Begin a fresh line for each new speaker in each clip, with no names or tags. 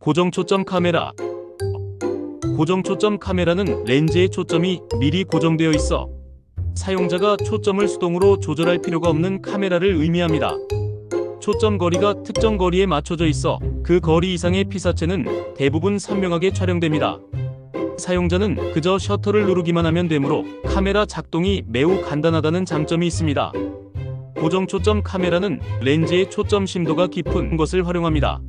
고정 초점 카메라 고정 초점 카메라는 렌즈의 초점이 미리 고정되어 있어 사용자가 초점을 수동으로 조절할 필요가 없는 카메라를 의미합니다. 초점 거리가 특정 거리에 맞춰져 있어 그 거리 이상의 피사체는 대부분 선명하게 촬영됩니다. 사용자는 그저 셔터를 누르기만 하면 되므로 카메라 작동이 매우 간단하다는 장점이 있습니다. 고정 초점 카메라는 렌즈의 초점 심도가 깊은 것을 활용합니다.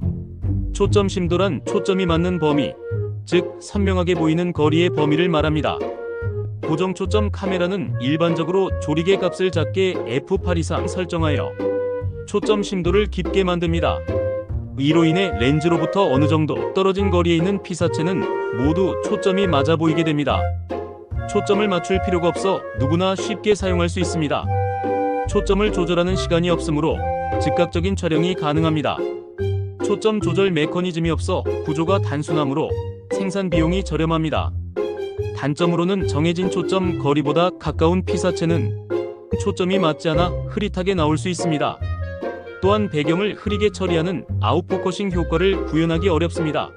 초점 심도란 초점이 맞는 범위, 즉 선명하게 보이는 거리의 범위를 말합니다. 고정 초점 카메라는 일반적으로 조리개 값을 작게 f8 이상 설정하여 초점 심도를 깊게 만듭니다. 이로 인해 렌즈로부터 어느 정도 떨어진 거리에 있는 피사체는 모두 초점이 맞아 보이게 됩니다. 초점을 맞출 필요가 없어 누구나 쉽게 사용할 수 있습니다. 초점을 조절하는 시간이 없으므로 즉각적인 촬영이 가능합니다. 초점 조절 메커니즘이 없어 구조가 단순하므로 생산 비용이 저렴합니다. 단점으로는 정해진 초점 거리보다 가까운 피사체는 초점이 맞지 않아 흐릿하게 나올 수 있습니다. 또한 배경을 흐리게 처리하는 아웃포커싱 효과를 구현하기 어렵습니다.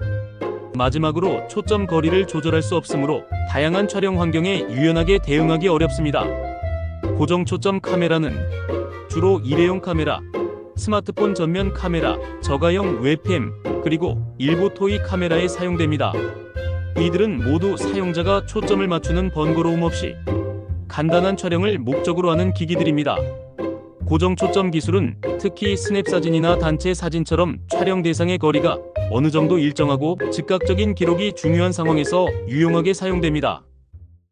마지막으로 초점 거리를 조절할 수 없으므로 다양한 촬영 환경에 유연하게 대응하기 어렵습니다. 고정 초점 카메라는 주로 일회용 카메라, 스마트폰 전면 카메라, 저가형 웹캠, 그리고 일부 토이 카메라에 사용됩니다. 이들은 모두 사용자가 초점을 맞추는 번거로움 없이 간단한 촬영을 목적으로 하는 기기들입니다. 고정 초점 기술은 특히 스냅 사진이나 단체 사진처럼 촬영 대상의 거리가 어느 정도 일정하고 즉각적인 기록이 중요한 상황에서 유용하게 사용됩니다.